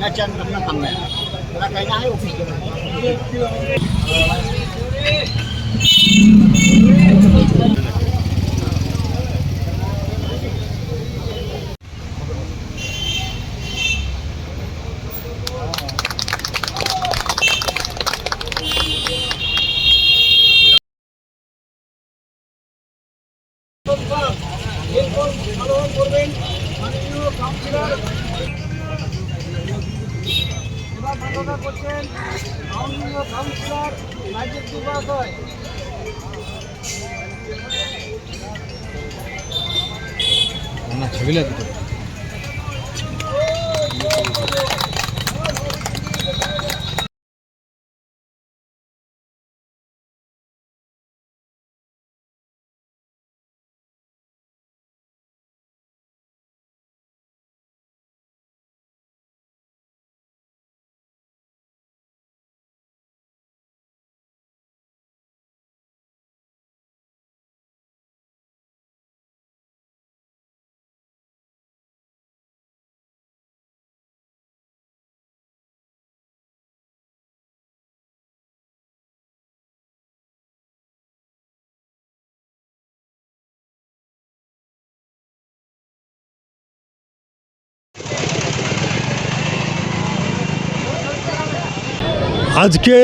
Nacan pernah tambah. Kalau kayaknya ayo. ওরা কাই না হয় অফিস এবার মান্যতা করছেন মাননীয় কাউন্সিলর রাজীব দুর্গাশয় না ছবি লাগে আজকে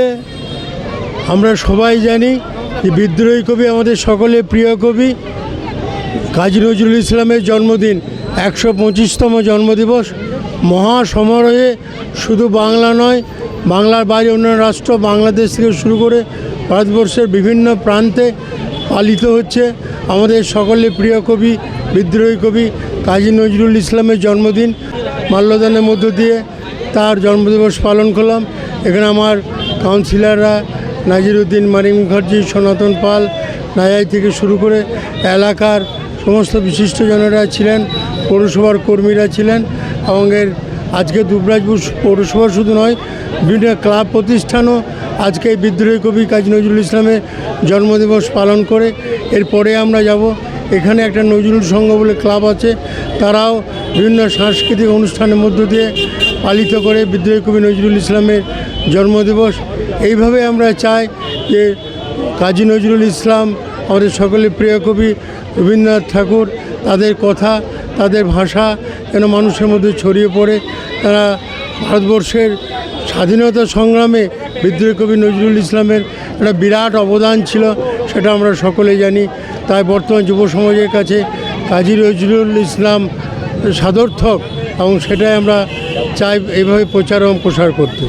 আমরা সবাই জানি যে বিদ্রোহী কবি আমাদের সকলের প্রিয় কবি কাজী নজরুল ইসলামের জন্মদিন, একশো পঁচিশতম জন্মদিবস। মহা সমারোহে শুধু বাংলা নয়, বাংলার বাইরে অন্যান্য রাষ্ট্র বাংলাদেশ থেকে শুরু করে ভারতবর্ষের বিভিন্ন প্রান্তে পালিত হচ্ছে আমাদের সকলের প্রিয় কবি, বিদ্রোহী কবি কাজী নজরুল ইসলামের জন্মদিন। মাল্যদানের মধ্য দিয়ে তার জন্মদিবস পালন করলাম। এখানে আমার কাউন্সিলররা নাজিরুদ্দিন মানিক মুখার্জি, সনাতন পাল নাজাই থেকে শুরু করে এলাকার সমস্ত বিশিষ্টজনেরা ছিলেন, পৌরসভার কর্মীরা ছিলেন এবং এর আজকে দুবরাজপুর পৌরসভা শুধু নয়, বিভিন্ন ক্লাব প্রতিষ্ঠানও আজকে বিদ্রোহী কবি কাজী নজরুল ইসলামের জন্মদিবস পালন করে। এরপরে আমরা যাব এখানে একটা নজরুল সংঘ বলে ক্লাব আছে। তারাও বিভিন্ন সাংস্কৃতিক অনুষ্ঠানের মধ্য দিয়ে পালিত করে বিদ্রোহী কবি নজরুল ইসলামের জন্মদিবস। এইভাবে আমরা চাই যে কাজী নজরুল ইসলাম, আমাদের সকলের প্রিয় কবি রবীন্দ্রনাথ ঠাকুর, তাদের কথা, তাদের ভাষা যেন মানুষের মধ্যে ছড়িয়ে পড়ে। তারা ভারতবর্ষের স্বাধীনতা সংগ্রামে বিদ্রোহী কবি নজরুল ইসলামের একটা বিরাট অবদান ছিল, সেটা আমরা সকলে জানি। তাই বর্তমান যুব সমাজের কাছে কাজী নজরুল ইসলাম সাদর্থক এবং সেটাই আমরা চাই এইভাবে প্রচার এবং প্রসার করতে।